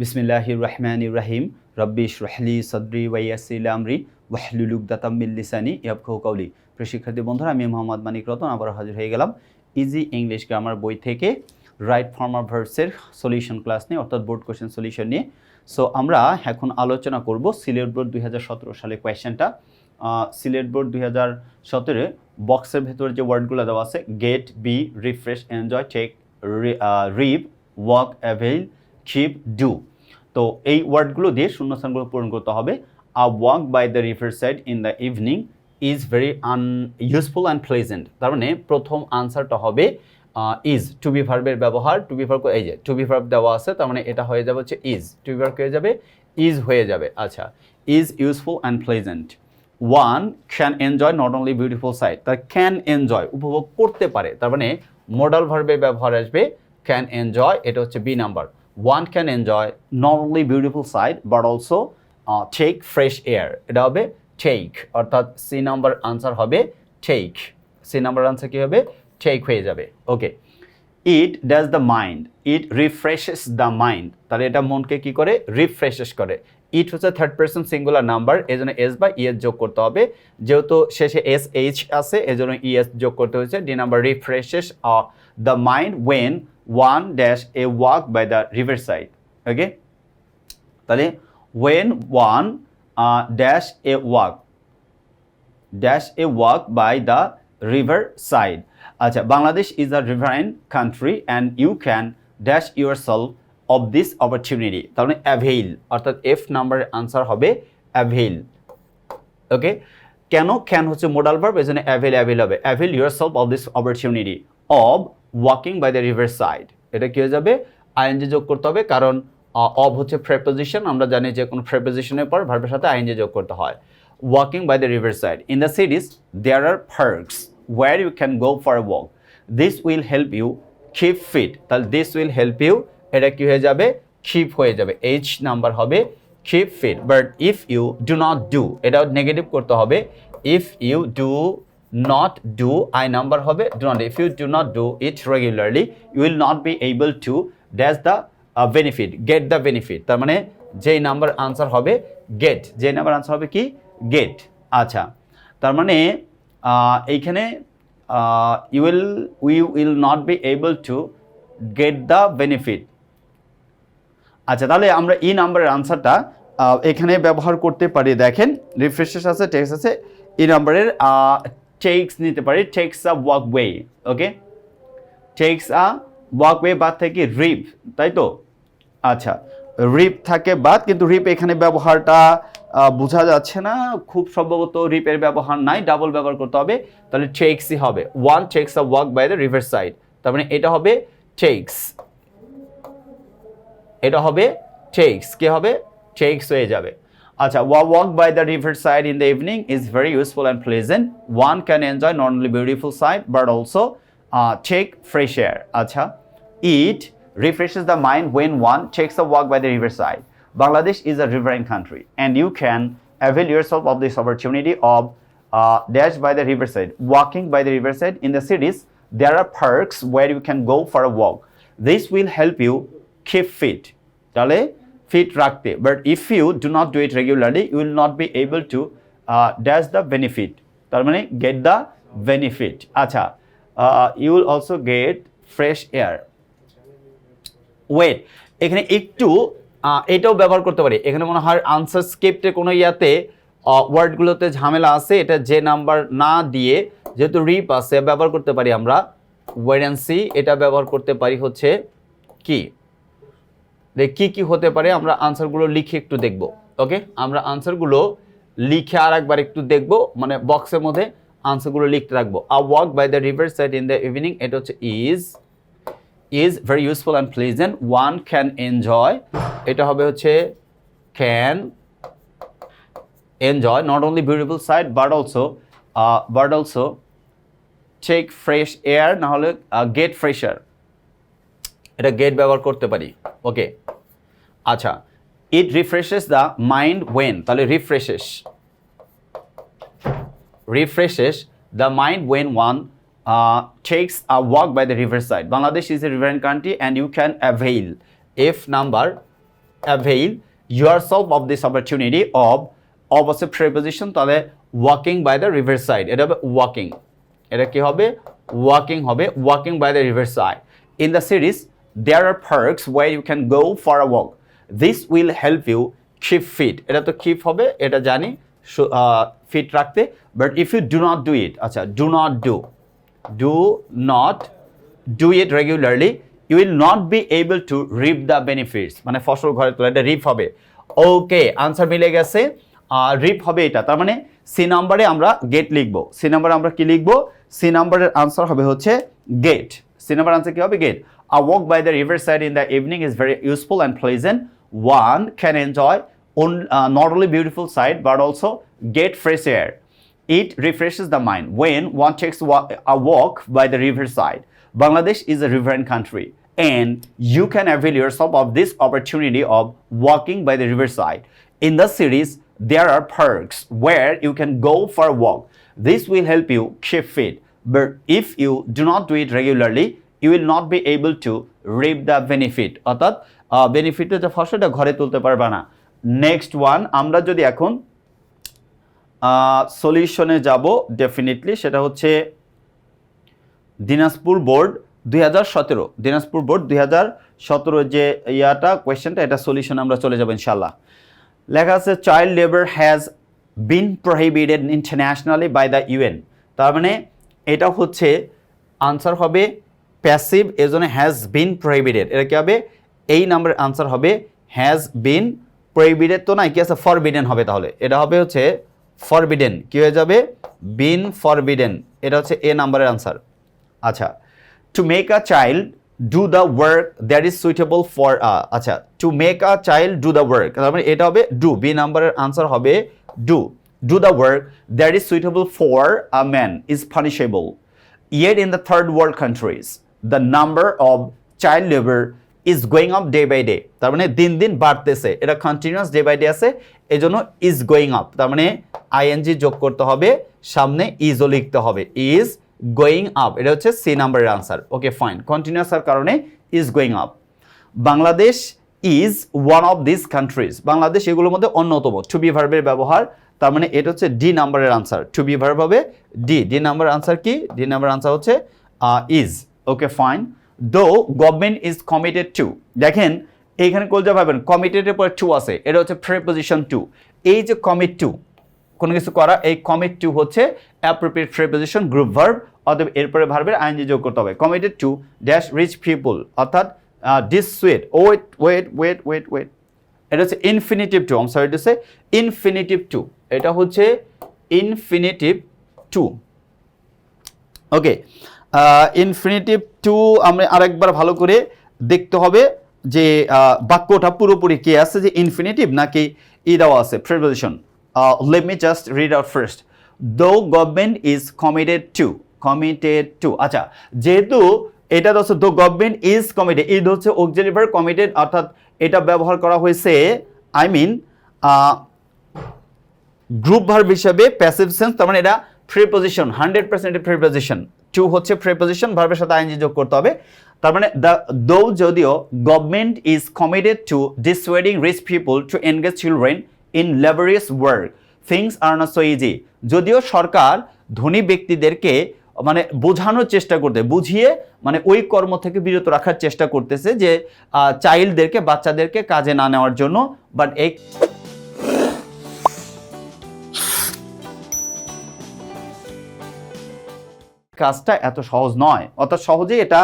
বিসমিল্লাহির রহমানির রাহিম রব্বি ইশরাহলি সদরি ওয়াইয়াসিল আমরি। ওয়াহলুল উকদাতাম মিন লিসানি ইয়াফকাহু কাওলি। প্রিয় শিক্ষার্থী বন্ধুরা, আমি মোহাম্মদ মানিক রতন আবার হাজির হয়ে গেলাম ইজি ইংলিশ গ্রামার বই থেকে রাইট ফর্মার ভার্সের সলিউশন ক্লাস নিয়ে, অর্থাৎ বোর্ড কোশ্চেন সলিউশন নিয়ে। সো আমরা এখন আলোচনা করব সিলেট বোর্ড দুই হাজার সতেরো সালে কোয়েশ্চেনটা সিলেট বোর্ড দুই হাজার সতেরো বক্সের ভেতরে যে ওয়ার্ডগুলো দেওয়া আছে get be refresh enjoy take rid walk avail keep do তো এই ওয়ার্ডগুলো দিয়ে শূন্যস্থানগুলো পূরণ করতে হবে। A walk by the river side in the evening is very an useful and pleasant তার মানে প্রথম আনসারটা হবে ইজ টু বি ভার্বের ব্যবহার টু বি ভার্ব এই যে টু বি ভার্ব দেওয়া আছে, তার মানে এটা হয়ে যাবে হচ্ছে ইজ টু বি ভার্ব হয়ে যাবে ইজ হয়ে যাবে। আচ্ছা is useful and pleasant one can enjoy not only beautiful side তার ক্যান এনজয় উপভোগ করতে পারে। তার মানে মোডাল ভার্বের ব্যবহার আসবে ক্যান এনজয় এটা হচ্ছে B number one can enjoy not only beautiful side but also take fresh air এটা হবে টেক অর্থাৎ সি নাম্বার আনসার হবে টেক সি নাম্বার আনসার কী হবে? টেক হয়ে যাবে। Okay it does the mind it refreshes the mind তাহলে এটা মনকে কি করে? রিফ্রেশেস করে। ইট হচ্ছে থার্ড পার্সন সিঙ্গুলার নাম্বার এই জন্য এস বা ইএস যোগ করতে হবে। যেহেতু শেষে এস এইচ আছে এই জন্য ইএস যোগ করতে হয়েছে। D number refreshes the mind when one dash a walk by the river side okay তাহলে when one dash a walk dash a walk by the river side আচ্ছা Bangladesh is a riverine country and you can dash yourself of this opportunity তার মানে avail অর্থাৎ F নাম্বারের answer হবে avail ওকে কেন can হচ্ছে modal verb এই জন্য অ্যাভেল অ্যাভেল হবে। Avail yourself of this opportunity of walking by the river side এটা কী হয়ে যাবে? আইএনজি যোগ করতে হবে, কারণ অব হচ্ছে প্রেপোজিশন আমরা জানি যে কোনো প্রেপোজিশনের পর ভার্বের সাথে আইএনজি যোগ করতে হয়। Walking by the river side in the cities there are parks where you can go for walk this will help you keep fit তাহলে দিস উইল হেল্প ইউ এটা কি হয়ে যাবে? খিপ হয়ে যাবে। এইচ নাম্বার হবে keep fit but if you do not do এটা negative করতে হবে। If you do not do I number হবে do not if you do not do it regularly will not be able to dash the benefit get the benefit তার মানে যেই number answer হবে get যে number answer হবে কি? Get আচ্ছা তার মানে এইখানে you will we will not be able to get the benefit আচ্ছা তাহলে আমরা ই নাম্বারের আনসারটা এখানে ব্যবহার করতে পারি, দেখেন রিফ্রেশেস আছে টেক্স আছে ই নাম্বারের টেক্স নিতে পারি takes a walk way okay takes a walk way বাদ থেকে রিপ তাই তো? আচ্ছা রিপ থাকে বাদ, কিন্তু রিপ এখানে ব্যবহারটা বোঝা যাচ্ছে না। খুব সম্ভবত রিপের ব্যবহার নাই ডাবল ব্যবহার করতে হবে, তাহলে টেক্সই হবে। One takes a walk by the river side তার মানে এটা হবে টেক্স এটা হবে টেক্স কি হবে? টেক্স হয়ে যাবে। আচ্ছা walk by the river side in the evening is very useful and pleasant one can enjoy not only beautiful side but also take fresh air আচ্ছা it refreshes the mind when one takes a walk by the riverside. Bangladesh is a riverine country, and you can avail yourself of this opportunity of uh, dash by the riverside. Walking by the riverside in the cities, there are parks where you can go for a walk. This will help you keep fit. তাহলে fit রাখতে but if you do not do it regularly you will not be able to dash the benefit তার মানে get the benefit আচ্ছা you will also get fresh air wait এখানে একটু এটাও ব্যবহার করতে পারি। এখানে মনে হয় আনসার স্ক্রিপ্টে কোনো ইয়াতে ওয়ার্ডগুলোতে ঝামেলা আছে। এটা যে নাম্বার না দিয়ে যেহেতু রিপ আছে, ব্যবহার করতে পারি আমরা। ওয়েডেন্সি এটা ব্যবহার করতে পারি হচ্ছে কি? কি কি হতে পারে আমরা আনসারগুলো লিখে একটু দেখব ওকে আমরা আনসারগুলো লিখে আর একবার একটু দেখব মানে বক্সের মধ্যে আনসারগুলো লিখতে রাখব। A walk by the river side in the evening এটা হচ্ছে is is very useful and pleasant one can enjoy এটা হবে হচ্ছে can enjoy not only beautiful side but also but also take fresh air না হলে gate fresher এটা get ব্যবহার করতে পারি। ওকে আচ্ছা it refreshes the mind when তাহলে refreshes refreshes the mind when one takes a walk by the river side Bangladesh is a river country and you can avail F number avail yourself of this opportunity of অবশ্য preposition তাহলে walking by the river side এটা হবে walking এটা কী হবে? Walking হবে। Walking by the river side in the series there are parks where you can go for a walk. This will help you keep fit. এটা তো keep হবে, এটা জানি ফিট রাখতে। But if you do not do it আচ্ছা do not do do not do it regularly you will not be able to reap the benefits মানে ফসল ঘরে তোলা, এটা রিপ হবে। ওকে আনসার মিলে গেছে। রিপ হবে এটা। তার মানে সি নাম্বারে আমরা গেট লিখব। সি নাম্বারে আমরা কি লিখব? সি নাম্বারের আনসার হবে হচ্ছে গেট সি নাম্বার আনসার কি হবে? Get A walk by the riverside in the evening is very useful and pleasant. One can enjoy on, uh, not only beautiful sight but also get fresh air. It refreshes the mind when one takes wa a walk by the riverside. Bangladesh is a riverine country and you can avail yourself of this opportunity of walking by the riverside. In the cities, there are parks where you can go for a walk. This will help you keep fit. But if you do not do it regularly, you will not be able to reap the benefit. অর্থাৎ বেনিফিটের যে ফসলটা ঘরে তুলতে পারবে না। Next one আমরা যদি এখন সলিউশনে যাব ডেফিনেটলি সেটা হচ্ছে দিনাজপুর বোর্ড দুই হাজার সতেরো। দিনাজপুর বোর্ড দুই হাজার সতেরো যে ইয়াটা কোয়েশ্চেনটা এটা সলিউশন আমরা চলে যাব ইনশাল্লাহ লেখা আছে child labour has been prohibited internationally by the UN তার মানে এটা হচ্ছে আনসার হবে প্যাসিভ এজন্য হ্যাজ বিন প্রহিবিটেড এটা কি হবে? এই নাম্বারের আনসার হবে হ্যাজ বিন প্রহিবিটেড তো না কি আছে? ফরবিডেন হবে তাহলে। এটা হবে হচ্ছে ফরবিডেন কি হয়ে যাবে? বিন ফরবিডেন এটা হচ্ছে এ নাম্বারের আনসার আচ্ছা to make a child do the work that is suitable for আচ্ছা to make a child do the work তার মানে এটা হবে ডু বি নাম্বারের আনসার হবে do do the work that is suitable for a man is punishable yet in the third world countries the number of child labor is going up day by day. তার মানে দিন দিন বাড়তেছে। এটা continuous day by day আছে এই জন্য is going up তার মানে আইএনজি যোগ করতে হবে, সামনে ইজও লিখতে হবে। ইজ গোয়িং আপ এটা হচ্ছে সি নাম্বারের আনসার ওকে ফাইন কন্টিনিউয়াসের কারণে is going up Bangladesh is one of this countries Bangladesh এগুলোর মধ্যে অন্যতম। টু বি ভার্বের ব্যবহার, তার মানে এটা হচ্ছে ডি নাম্বারের আনসার টু বি ভার্ব হবে ডি ডি নাম্বার আনসার কি? ডি নাম্বার আনসার হচ্ছে is okay fine though government is committed to দেখেন, এইখানে কলজা পাবেন কমিটেডের পরে টু আছে, এটা হচ্ছে প্রেপোজিশন টু এই যে কমিট টু কোনো কিছু করা, এই কমিট টু হচ্ছে অ্যাপ্রোপ্রিয়েট প্রেপোজিশন গ্রুপ ভার্ব অথবা এরপরে ভার্বের আইনজি যোগ করতে হবে। Committed to dash reach people অর্থাৎ dissuade wait wait wait wait wait এটা হচ্ছে infinitive to um sorry to say infinitive to এটা হচ্ছে infinitive to okay infinitive to আমরা আরেকবার ভালো করে দেখতে হবে যে বাক্যটা পুরোপুরি কে আছে, যে ইনফিনিটিভ নাকি ই দেওয়া আছে preposition let me just read out first though government is committed to committed to আচ্ছা যেহেতু এটা হচ্ছে দো গভর্নমেন্ট ইজ কমিটেড ইদ হচ্ছে অক্সিলারি ভার্ব কমিটেড অর্থাৎ এটা ব্যবহার করা হয়েছে আই মিন গ্রুপ ভার্ব হিসাবে প্যাসিভ সেন্স তার মানে এটা preposition hundred percent preposition to হচ্ছে প্রিপোজিশন ভার্বের সাথে আইনজি যোগ করতে হবে। তার মানে দ্য দো যদিও government is committed to dissuading rich people to engage children in laborious work things are not so easy যদিও সরকার ধনী ব্যক্তিদেরকে মানে বোঝানোর চেষ্টা করতে, বুঝিয়ে মানে ওই কর্ম থেকে বিরত রাখার চেষ্টা করতেছে যে চাইল্ডদেরকে বাচ্চাদেরকে কাজে না নেওয়ার জন্য বাট এই কাজটা এত সহজ নয়। অর্থাৎ সহজেই এটা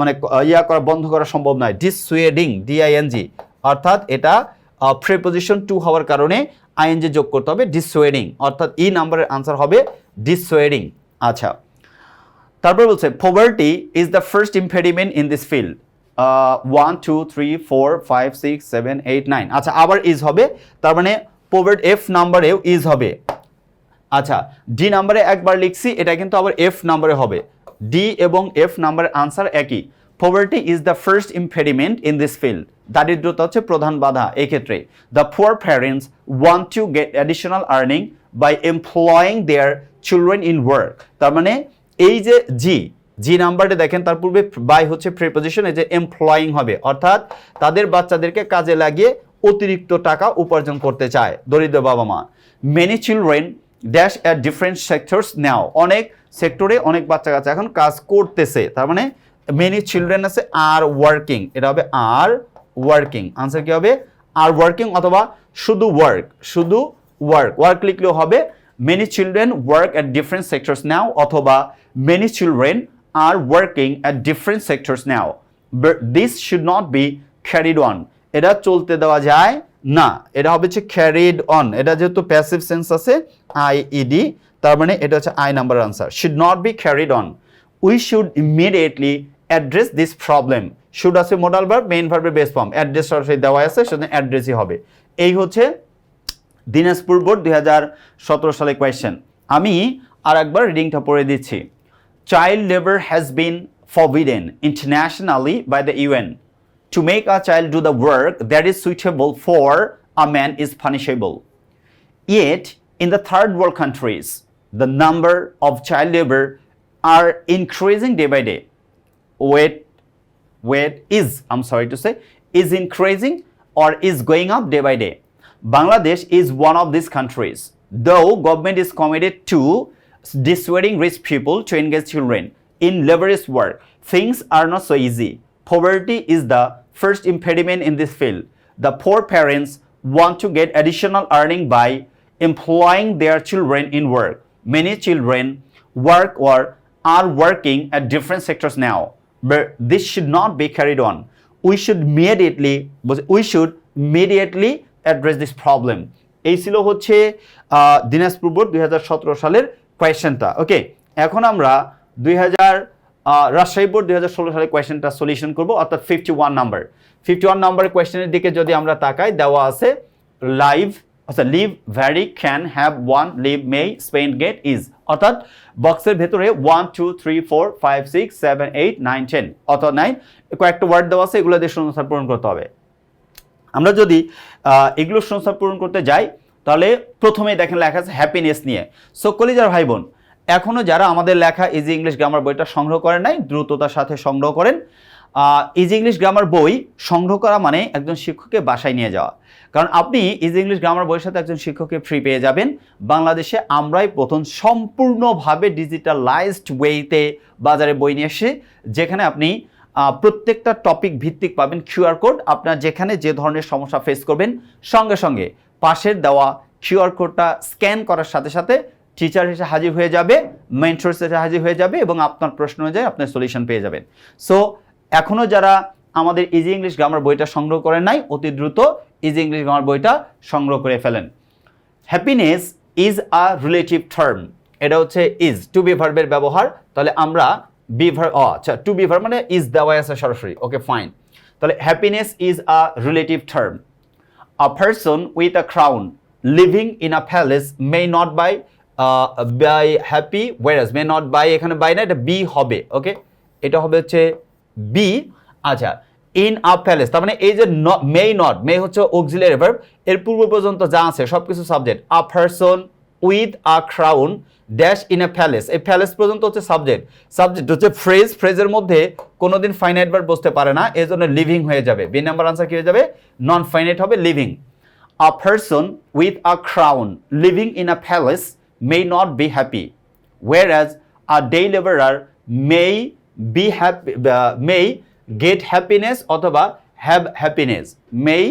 মানে ইয়া করা, বন্ধ করা সম্ভব নয়। ডিসুয়েডিং ডিআইএনজি অর্থাৎ এটা প্রিপোজিশন টু হওয়ার কারণে আইএনজি যোগ করতে হবে ডিসুয়েডিং অর্থাৎ ই নাম্বারের আনসার হবে ডিসুয়েডিং আচ্ছা। তারপর বলছে poverty is the first impediment in this field one two three four five six seven eight nine আচ্ছা আবার ইজ হবে। তার মানে পোভার্ট এফ নাম্বারেও ইজ হবে। আচ্ছা ডি নাম্বারে একবার লিখছি, এটা কিন্তু আবার এফ নাম্বারে হবে। ডি এবং এফ নাম্বারের আনসার একই। Poverty is the first impediment in this field দারিদ্রতা হচ্ছে প্রধান বাধা এক্ষেত্রে। The poor parents want to get additional earning by employing their children in work তার মানে এই যে জি জি নাম্বারটা দেখেন, তার পূর্বে বাই হচ্ছে প্রিপোজিশন এই যে এমপ্লয়িং হবে। অর্থাৎ, তাদের বাচ্চাদেরকে কাজে লাগিয়ে অতিরিক্ত টাকা উপার্জন করতে চায় দরিদ্র বাবা মা many children dash at different sectors now অনেক সেক্টরে অনেক বাচ্চা কাচ্চা এখন কাজ করতেছে। তার মানে মেনি চিলড্রেন আছে আর ওয়ার্কিং এটা হবে আর ওয়ার্কিং আনসার কি হবে? আর ওয়ার্কিং অথবা শুধু ওয়ার্ক শুধু ওয়ার্ক ওয়ার্ক লিখলেও হবে many children work at different sectors now অথবা many children are working at different sectors now this should not be carried on এটা চলতে দেওয়া যায় না। এটা হবে হচ্ছে ক্যারিড অন এটা যেহেতু প্যাসিভ সেন্স আছে আই ইডি তার মানে এটা হচ্ছে I number answer should not be carried on we should immediately address this problem should আছে মোডাল ভার্ব মেইন ভার্বের বেস ফর্ম অ্যাড্রেস সরাসরি দেওয়া আছে, সেজন্য অ্যাড্রেসই হবে। এই হচ্ছে দিনাজপুর বোর্ড দুই হাজার সতেরো সালে কোয়েশ্চেন আমি আর একবার রিডিংটা পড়ে দিচ্ছি। Child labour has been forbidden internationally by the UN. To make a child do the work that is suitable for a man is punishable. Yet, in the third world countries, the number of child labor are increasing day by day. Wait, wait, is, I'm sorry to say, is increasing or is going up day by day. Bangladesh is one of these countries. Though government is committed to dissuading rich people to engage children in laborious work, things are not so easy. Poverty is the first impediment in this field. The poor parents want to get additional earning by employing their children in work. Many children work or are working at different sectors now, but this should not be carried on. We should immediately we should immediately address this problem. এই ছিল হচ্ছে Dinajpur board দুই সালের কোয়েশ্চেনটা ওকে এখন আমরা দুই হাজার রাজশাহী বোর্ড দুই সালে কোয়েশ্চেনটা সলিউশন করব, অর্থাৎ fifty one number fifty one number কোয়েশ্চেনের দিকে যদি আমরা তাকাই, দেওয়া আছে লাইভ আচ্ছা live vary can have one live may spend get is অর্থাৎ বক্সের ভেতরে one two three four five six seven eight nine ten অর্থাৎ নাইন কয়েকটা ওয়ার্ড দেওয়া আছে, এগুলো দিয়ে শূন্যস্থান পূরণ করতে হবে। আমরা যদি এগুলো সংস্থান পূরণ করতে যাই, তাহলে প্রথমেই দেখেন লেখা আছে হ্যাপিনেস নিয়ে। সো কলিজার ভাই বোন এখনও যারা আমাদের লেখা ইজি ইংলিশ গ্রামার বইটা সংগ্রহ করেন নাই, দ্রুততার সাথে সংগ্রহ করেন। ইজি ইংলিশ গ্রামার বই সংগ্রহ করা মানে একজন শিক্ষককে বাসায় নিয়ে যাওয়া। কারণ আপনি ইজি ইংলিশ গ্রামার বইয়ের সাথে একজন শিক্ষককে ফ্রি পেয়ে যাবেন। বাংলাদেশে আমরাই প্রথম সম্পূর্ণভাবে ডিজিটালাইজড ওয়েতে বাজারে বই নিয়ে এসে যেখানে আপনি প্রত্যেকটা টপিক ভিত্তিক পাবেন কিউআর কোড আপনার যেখানে যে ধরনের সমস্যা ফেস করবেন, সঙ্গে সঙ্গে পাশের দেওয়া কিউআর কোডটা স্ক্যান করার সাথে সাথে টিচার হিসেবে হাজির হয়ে যাবে মেন্টর হিসেবে হাজির হয়ে যাবে এবং আপনার প্রশ্ন অনুযায়ী আপনার সলিউশন পেয়ে যাবেন। সো এখনও যারা আমাদের ইজি ইংলিশ গ্রামার বইটা সংগ্রহ করেন নাই, অতি দ্রুত ইজি ইংলিশ গ্রামার বইটা সংগ্রহ করে ফেলেন। Happiness is a relative term এটা হচ্ছে ইজ টু বি ভার্বের ব্যবহার। তাহলে আমরা বি ভার আচ্ছা টু বি ভার্ব মানে ইজ দেওয়া আছে সরাসরি। ওকে ফাইন তাহলে happiness is a relative term a person with a crown living in a palace may not buy buy happy, whereas, may not buy, এখানে বাই না, এটা বি হবে ওকে এটা হবে হচ্ছে বি আচ্ছা ইন আ প্যালেস তার মানে এই যে মে নট মে হচ্ছে অক্সিলারি ভার্ব এর পূর্ব পর্যন্ত যা আছে সব কিছু subject a person with a crown dash in a palace এই প্যালেস পর্যন্ত হচ্ছে সাবজেক্ট সাবজেক্ট হচ্ছে ফ্রেজ ফ্রেজের মধ্যে কোনোদিন ফাইনাইট ভার্ব বসতে পারে না এই জন্য লিভিং হয়ে যাবে বি নাম্বার আনসার কি হয়ে যাবে? নন ফাইনাইট হবে living a person with a crown living in a palace may not be happy, whereas a day laborer may be happy, uh, may get happiness অথবা have happiness, may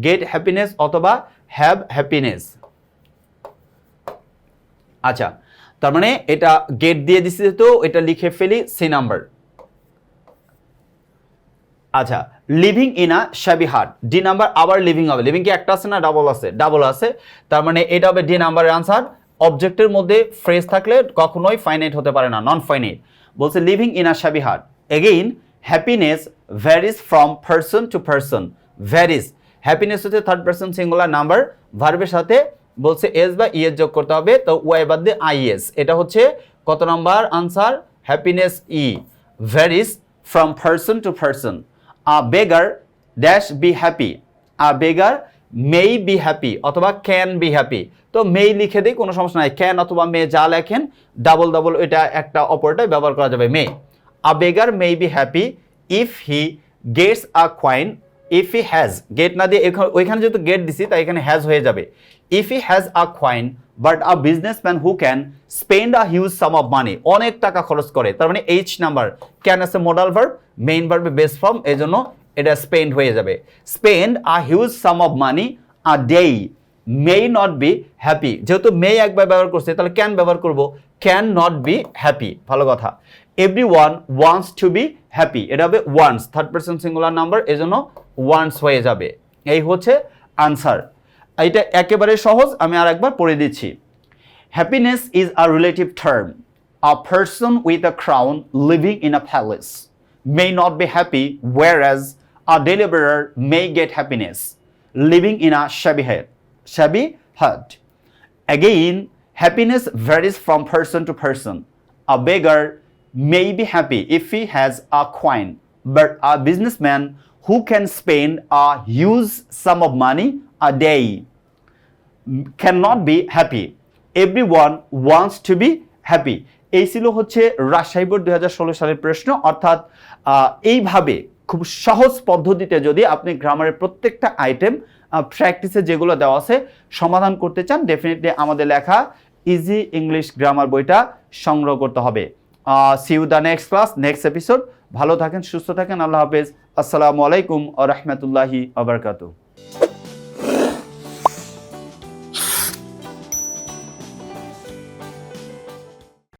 get happiness অথবা have happiness. আচ্ছা তার মানে এটা gate দিয়ে দিচ্ছে তো এটা লিখে ফেলি সি নাম্বার আচ্ছা living in a shabby hut D number আবার লিভিং হবে লিভিং কি একটা আছে না ডাবল আছে ডাবল আছে তার মানে এটা হবে ডি নাম্বারের আনসার অবজেক্টের মধ্যে ফ্রেজ থাকলে কখনোই ফাইনাইট হতে পারে না নন ফাইনাইট বলছে living in a shabby hut again happiness varies from person to person varies happiness হচ্ছে থার্ড পার্সন সিঙ্গুলার নাম্বার ভার্বের সাথে বলছে এস বা ইএস যোগ করতে হবে, তো ওয়াই বাদ দিয়ে আইএস এটা হচ্ছে কত number? Answer happiness E varies from person to person a beggar dash be happy a beggar may be happy অথবা ক্যান বি হ্যাপি তো মেই লিখে দিই, কোনো সমস্যা নাই। ক্যান অথবা মে যা লেখেন ডাবল ডাবল এটা একটা অপরটাই ব্যবহার করা যাবে may a beggar may be happy if he gets a coin if he has get না দিয়ে ওইখানে যেহেতু গেট দিছি, তাই এখানে হ্যাজ হয়ে যাবে। If he has a coin but a businessman who can spend a huge sum of money অনেক টাকা খরচ করে, তার মানে এইচ নাম্বার ক্যান আছে মোডাল ভার্ব মেইন ভার্বে বেস ফর্ম এই জন্য এটা স্পেন্ড হয়ে যাবে। Spend a huge sum of money a day may not be happy যেহেতু মে একবার ব্যবহার করছে তাহলে ক্যান ব্যবহার করব। ক্যান নট বি হ্যাপি ভালো কথা। Everyone wants to be happy এটা হবে wants third person singular number এজন্য ওয়ান্স হয়ে যাবে। এই হচ্ছে আনসার এটা একেবারে সহজ আমি আর একবার পড়ে দিচ্ছি। Happiness is a relative term a person with a crown living in a palace may not be happy, whereas a deliverer may get happiness living in a shabby hut. Shabby hut. Again, happiness varies from person to person. A beggar may be happy if he has a coin, but a businessman who can spend a huge sum of money a day cannot be happy. Everyone wants to be happy. এই ছিল হচ্ছে Rajshahi board দুই সালের প্রশ্ন অর্থাৎ এইভাবে খুব সহজ পদ্ধতিতে যদি আপনি গ্রামারের প্রত্যেকটা আইটেম প্র্যাকটিসে যেগুলো দেওয়া আছে সমাধান করতে চান ডেফিনেটলি আমাদের লেখা ইজি ইংলিশ গ্রামার বইটা সংগ্রহ করতে হবে। See you the next class next episode ভালো থাকেন, সুস্থ থাকেন, আল্লাহ হাফেজ। আসসালামু আলাইকুম আ রহমতুল্লাহি আবরকাতু